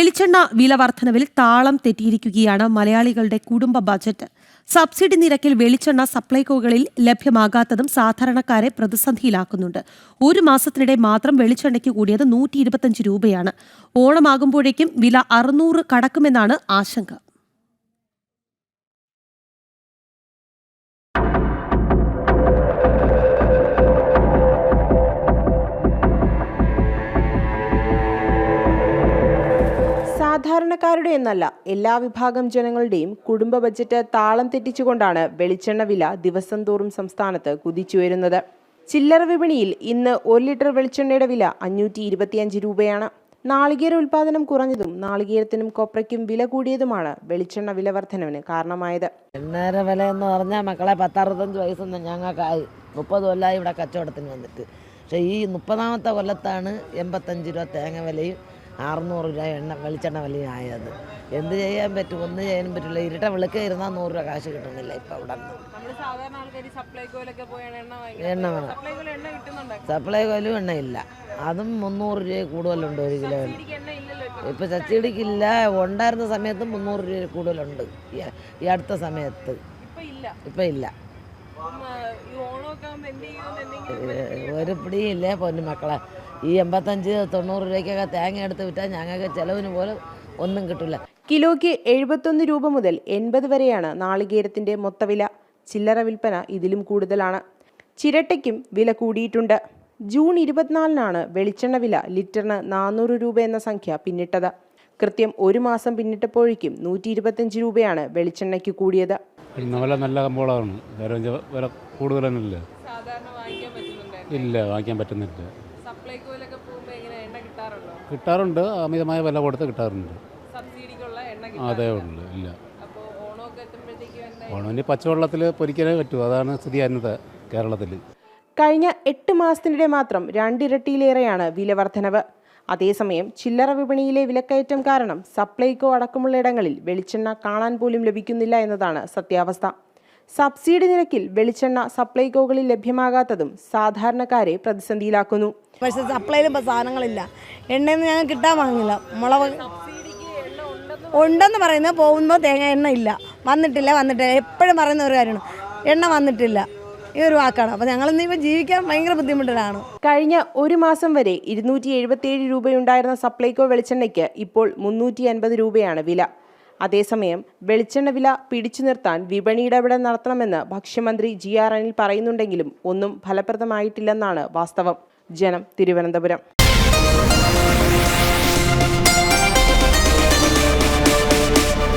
വെളിച്ചെണ്ണ വില വർധനവിൽ താളം തെറ്റിയിരിക്കുകയാണ് മലയാളികളുടെ കുടുംബ ബജറ്റ്. സബ്സിഡി നിരക്കിൽ വെളിച്ചെണ്ണ സപ്ലൈകോകളിൽ ലഭ്യമാകാത്തതും സാധാരണക്കാരെ പ്രതിസന്ധിയിലാക്കുന്നുണ്ട്. ഒരു മാസത്തിനിടെ മാത്രം വെളിച്ചെണ്ണയ്ക്ക് കൂടിയത് നൂറ്റി രൂപയാണ്. ഓണമാകുമ്പോഴേക്കും വില അറുന്നൂറ് കടക്കുമെന്നാണ് ആശങ്ക. സാധാരണക്കാരുടെ എന്നല്ല എല്ലാ വിഭാഗം ജനങ്ങളുടെയും കുടുംബ ബജറ്റ് താളം തെറ്റിച്ചുകൊണ്ടാണ് വെളിച്ചെണ്ണ വില ദിവസം തോറും സംസ്ഥാനത്ത് കുതിച്ചുയരുന്നത്. ചില്ലറ വിപണിയിൽ ഇന്ന് ഒരു ലിറ്റർ വെളിച്ചെണ്ണയുടെ വില അഞ്ഞൂറ്റി ഇരുപത്തിയഞ്ച് രൂപയാണ്. നാളികേര ഉൽപാദനം കുറഞ്ഞതും നാളികേരത്തിനും കൊപ്രയ്ക്കും വില കൂടിയതുമാണ് വെളിച്ചെണ്ണ വില വർധനവിന് കാരണമായത്. എണ്ണേര വില എന്ന് പറഞ്ഞാൽ മക്കളെ പത്തറുപത്തഞ്ച് വയസ്സൊന്നും ഞങ്ങൾക്കായി മുപ്പത് കൊല്ലമായി ഇവിടെ കച്ചവടത്തിന് വന്നിട്ട്. പക്ഷേ ഈ മുപ്പതാമത്തെ കൊല്ലത്താണ് എൺപത്തഞ്ച് രൂപ തേങ്ങ വിലയും അറുന്നൂറ് രൂപ എണ്ണ വെളിച്ചെണ്ണ വിലയും ആയത്. എന്ത് ചെയ്യാൻ പറ്റും? ഒന്നും ചെയ്യാനും പറ്റില്ല. ഇരട്ട വിളക്ക് ഇരുന്നാൽ നൂറ് രൂപ കാശ് കിട്ടുന്നില്ല ഇപ്പം അവിടെ നിന്ന് എണ്ണ വേണം എണ്ണ സപ്ലൈകോയിലും എണ്ണയില്ല. അതും മുന്നൂറ് രൂപ കൂടുതലുണ്ട് ഒരു കിലോ ഇപ്പൊ. ചച്ചിടിക്കില്ല ഉണ്ടായിരുന്ന സമയത്ത് മുന്നൂറ് രൂപ കൂടുതലുണ്ട്. ഈ അടുത്ത സമയത്ത്. ഇപ്പം ഇല്ല. ഒരു പിടിയില്ലേ പൊന്നു മക്കളെ. ഈ എൺപത്തഞ്ച് തൊണ്ണൂറ് രൂപയ്ക്കൊക്കെ തേങ്ങ എടുത്ത് വിറ്റാൽ ഞങ്ങൾക്ക് ചിലവിന് പോലും ഒന്നും കിട്ടില്ല കിലോയ്ക്ക് എഴുപത്തൊന്ന് രൂപ മുതൽ എൺപത് വരെയാണ് നാളികേരത്തിന്റെ മൊത്തവില. ചില്ലറ വിൽപ്പന ഇതിലും കൂടുതലാണ്. ചിരട്ടയ്ക്കും വില കൂടിയിട്ടുണ്ട്. ജൂൺ ഇരുപത്തിനാലിനാണ് വെളിച്ചെണ്ണ വില ലിറ്ററിന് നാനൂറ് രൂപ എന്ന സംഖ്യ പിന്നിട്ടത്. കൃത്യം ഒരു മാസം പിന്നിട്ടപ്പോഴേക്കും നൂറ്റി ഇരുപത്തഞ്ച് രൂപയാണ് വെളിച്ചെണ്ണയ്ക്ക് കൂടിയത്. നല്ല നല്ല കമ്പോളമാണ് വില കൂടുതലൊന്നുമില്ല. സാധാരണ വാങ്ങിക്കാൻ പറ്റുന്നുണ്ടായിരുന്നു ഇല്ല വാങ്ങിക്കാൻ പറ്റുന്നില്ല. കിട്ടാറുണ്ടോ? കിട്ടാറുണ്ട്. അമിതമായ വില കൊടുത്ത് കിട്ടാറുണ്ട്. അതേ ഉള്ളൂ. ഇല്ല. ഓണമിനി പച്ചവെള്ളത്തിൽ പൊരിക്കാനേ പറ്റൂ. അതാണ് സ്ഥിതി അന്നത്തെ കേരളത്തിൽ കഴിഞ്ഞ എട്ട് മാസത്തിനിടെ മാത്രം രണ്ടിരട്ടിയിലേറെയാണ് വില വർധനവ് അതേസമയം ചില്ലറ വിപണിയിലെ വിലക്കയറ്റം കാരണം സപ്ലൈകോ അടക്കമുള്ള ഇടങ്ങളിൽ വെളിച്ചെണ്ണ കാണാൻ പോലും ലഭിക്കുന്നില്ല എന്നതാണ് സത്യാവസ്ഥ. സബ്സിഡി നിരക്കിൽ വെളിച്ചെണ്ണ സപ്ലൈകോകളിൽ ലഭ്യമാകാത്തതും സാധാരണക്കാരെ പ്രതിസന്ധിയിലാക്കുന്നു. പക്ഷേ സപ്ലൈയിലും ഇപ്പോൾ സാധനങ്ങളില്ല. എണ്ണയൊന്നും ഞങ്ങൾ കിട്ടാൻ വാങ്ങില്ല മുളക് ഉണ്ടെന്ന് പറയുന്നത് പോകുമ്പോൾ തേങ്ങ എണ്ണ ഇല്ല. വന്നിട്ടില്ല വന്നിട്ടില്ല. എപ്പോഴും പറയുന്ന ഒരു കാര്യമാണ്. എണ്ണ വന്നിട്ടില്ല. ഈ ഒരു വാക്കാണ്. അപ്പോൾ ഇപ്പൊ ജീവിക്കാൻ ഭയങ്കര ബുദ്ധിമുട്ടിലാണ്. കഴിഞ്ഞ ഒരു മാസം വരെ ഇരുന്നൂറ്റി എഴുപത്തിയേഴ് രൂപയുണ്ടായിരുന്ന സപ്ലൈകോ വെളിച്ചെണ്ണയ്ക്ക് ഇപ്പോൾ മുന്നൂറ്റി അൻപത് രൂപയാണ് വില. അതേസമയം വെളിച്ചെണ്ണ വില പിടിച്ചു നിർത്താൻ വിപണി ഇടപെടൽ നടത്തണമെന്ന് ഭക്ഷ്യമന്ത്രി ജി ആർ അനിൽ പറയുന്നുണ്ടെങ്കിലും ഒന്നും ഫലപ്രദമായിട്ടില്ലെന്നാണ് വാസ്തവം. ജനം തിരുവനന്തപുരം.